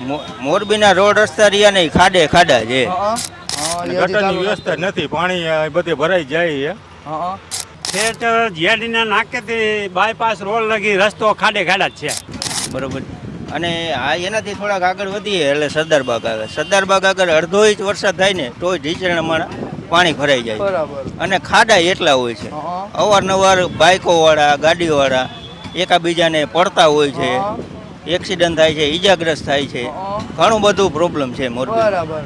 મોરબીના રોડ રસ્તા રહ્યા નહીં ખાડે ખાડા છે હં, હં, ગટરની વ્યવસ્થા નથી પાણી બધે ભરાઈ જાય છે. હં, ઠેઠ જીઆરડીના નાકેથી બાયપાસ રોડ લગી રસ્તો ખાડે ખાડા જ છે. બરોબર. અને આ એનાથી થોડાક આગળ વધીએ એટલે સરદારબાગ આવે. સરદારબાગ આગળ અડધો ઇંચ વરસાદ થાય ને તોય અમારા પાણી ભરાઈ જાય. બરાબર. અને ખાડા એટલા હોય છે. અવારનવાર બાઇકોવાળા ગાડીવાળા એકાબીજાને પડતા હોય છે. એક્સિડન્ટ થાય છે ઈજાગ્રસ્ત થાય છે. ઘણું બધું પ્રોબ્લેમ છે મોરબી. બરાબર.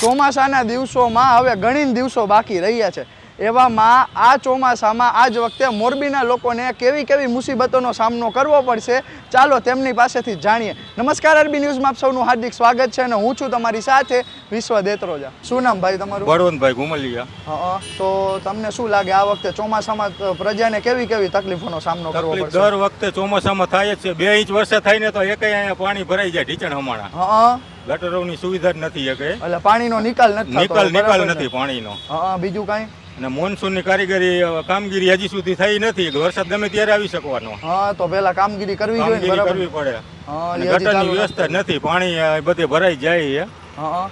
ચોમાસાના દિવસોમાં હવે ઘણી દિવસો બાકી રહ્યા છે. એવામાં આ ચોમાસામાં આ જ વખતે મોરબીના લોકોને કેવી કેવી મુસીબતોનો સામનો કરવો પડશે ચાલો તેમની પાસેથી જાણીએ. નમસ્કાર અરબી ન્યૂઝમાં આપ સૌનું હાર્દિક સ્વાગત છે અને હું છું તમારી સાથે વિશ્વ દેતરોજા. શું નામ ભાઈ તમારું? બળવંતભાઈ ઘુમલિયા હા તો તમને શું લાગે આ વખતે ચોમાસામાં પ્રજાને કેવી કેવી તકલીફોનો સામનો કરવો પડશે? દર વખતે ચોમાસામાં થાય જ છે. બે ઇંચ વરસાદ થાય ને તો એક અહીંયા પાણી ભરાઈ જાય ઢીચણ હમણાં. હા ગટરોની સુવિધા જ નથી એકે એટલે પાણીનો નિકાલ નથી નિકાલ નિકાલ નથી પાણીનો. હા. બીજું કાંઈ? અને મોનસૂનની કારીગરી કામગીરી હજી સુધી થઈ નથી. વરસાદ ગમે ત્યારે આવી શકવાનો. હા તો પેલા કામગીરી કરવી જોઈએ કરવી પડે. હા અને ગટરની વ્યવસ્થા નથી પાણી બધે ભરાઈ જાય છે. હા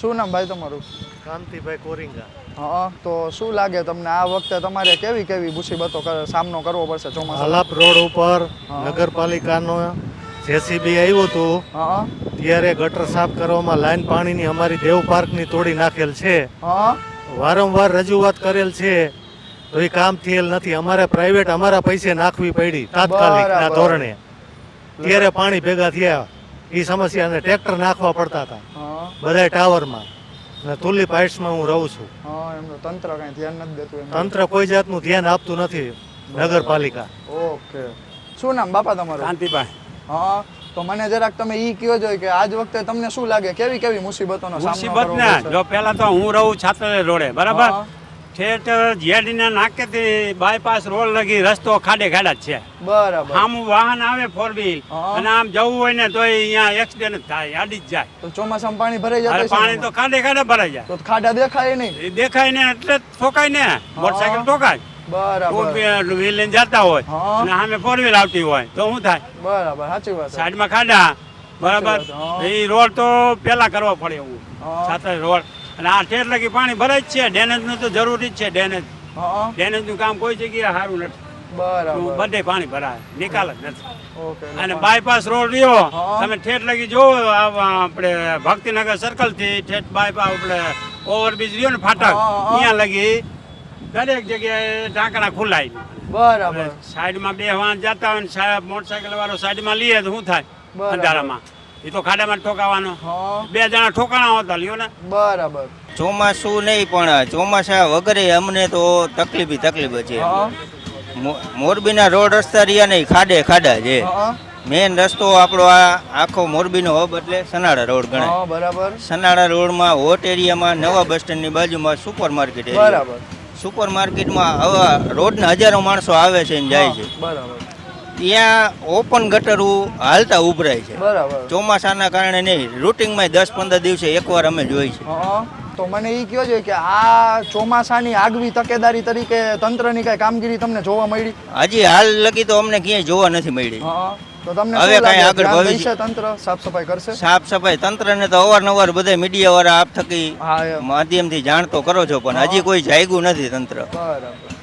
શું નામ ભાઈ તમારું? કાંતિભાઈ કોરિંગા. હા તો શું લાગે તમને આ વખતે તમારે કેવી કેવી મુસીબતો સામનો કરવો પડશે ચોમાસા હલાપ રોડ ઉપર નગરપાલિકાનો જેસીબી આવ્યું હતું. હા. ત્યારે ગટર સાફ કરવામાં લાઈન પાણીની અમારી દેવ પાર્કની તોડી નાખેલ છે. વારંવાર રજૂઆત કરેલ છે. તો એ કામ થયેલ નથી. અમારે પ્રાઇવેટ અમારા પૈસે નાખવી પડી તાત્કાલિક ના ધોરણે. ત્યારે પાણી ભેગા થયા. એ સમસ્યાને ટ્રેક્ટર નાખવા પડતા હતા. હા. બધા ટાવરમાં. ને તુલી પાઇટ્સમાં હું રહું છું. તંત્ર કઈ ધ્યાન નથી દેતું તંત્ર કોઈ જાતનું ધ્યાન આપતું નથી. નગરપાલિકા. ઓકે. શું નામ બાપા તમારું? કાંતિભાઈ. હા. તો મને જરાક તમે ઈ કયો જો કે આજ વખતે તમને શું લાગે? કેવી કેવી મુસીબતોનો સામનો મુસીબત કરવો ને જો પેલા તો હું રહું છાત્ર રોડે બરાબર. ઠેઠ જીઆરડીના નાકેથી બાયપાસ રોડ લગી રસ્તો ખાડે ખાડા જ છે. બરાબર. આમ વાહન આવે ફોર વ્હીલ અને આમ જવું હોય ને તો અહીંયા એક્સિડન્ટ થાય આડી જ જાય. તો ચોમાસામાં પાણી ભરાઈ જાય પાણી તો ખાડે ખાડે ભરાઈ જાય. તો ખાડા દેખાય નહીં. દેખાય ને એટલે ઠોકાય ને. મોટરસાયકલ ઠોકાય બરાબર. વ્હીલ લઈને જતા હોય અને સામે ફોર વ્હીલ આવતી હોય. તો શું થાય? બરાબર સાચી વાત સાઈડમાં ખાડા બરાબર? સાચી વાત, હા. એ રોડ તો પેલા કરવો પડે એવું. હા. રોડ. અને આ ઠેર લગી પાણી ભરાય જ છે. ડેનેજનું તો જરૂરી જ છે ડેનેજ ડેનેજનું કામ કોઈ જગ્યાએ સારું નથી. બરાબર. બધે પાણી ભરાય. નિકાલ જ નથી. અને બાયપાસ રોડ રહ્યો. તમે ઠેઠ લગી જોવો આપડે આપણે ભક્તિનગર સર્કલથી ઠેઠ બાયપાસ આપણે ઓવરબ્રિજ રહ્યો ને ફાટક. અહીંયા લગી દરેક જગ્યાએ ઢાંકણા ખુલાય. બરાબર. સાઈડમાં બે વાહન જતા હોય ને સાહેબ મોટરસાયકલ વાળો સાઈડમાં લઈએ તો શું થાય. અંધારામાં. એ તો ખાડામાં ઠોકાવાનો. બે જણા ઠોકાણા હોતા લ્યો ને. બરાબર. ચોમાસું નહીં પણ ચોમાસા વગરે અમને તો તકલીફ તકલીફ છે. મોરબીના રોડ રસ્તા રહ્યા નહીં ખાડે ખાડા છે. મેન રસ્તો આપણો આ આખો મોરબીનો હબ એટલે સનાળા રોડ ગણાય. બરાબર. સનાળા રોડમાં હોટ એરિયામાં નવા બસ સ્ટેન્ડની બાજુમાં સુપર માર્કેટ બરાબર. સુપર માર્કેટમાં હવે રોડના હજારો માણસો આવે છે ને જાય છે. બરાબર. ત્યાં ઓપન ગટરું હાલતા ઉભરાય છે. બરાબર. ચોમાસાના કારણે નહીં રૂટિંગમાં દસ પંદર દિવસે એકવાર અમે જોઈ છે. તો મને એ કહો છે કે આ ચોમાસાની આગવી તકેદારી તરીકે તંત્રની કઈ કામગીરી તમને જોવા મળી? હજી હાલ લગી તો અમને ક્યાંય જોવા નથી મળી. તો તમને હવે કઈ આગળ ભવિષ્ય- તંત્ર? સાફ સફાઈ કરશે? સાફ સફાઈ તંત્રને તો અવારનવાર બધા મીડિયા વાળા આપ થકી માધ્યમથી જાણ તો કરો છો પણ હજી કોઈ જાગ્યું નથી તંત્ર. બરાબર.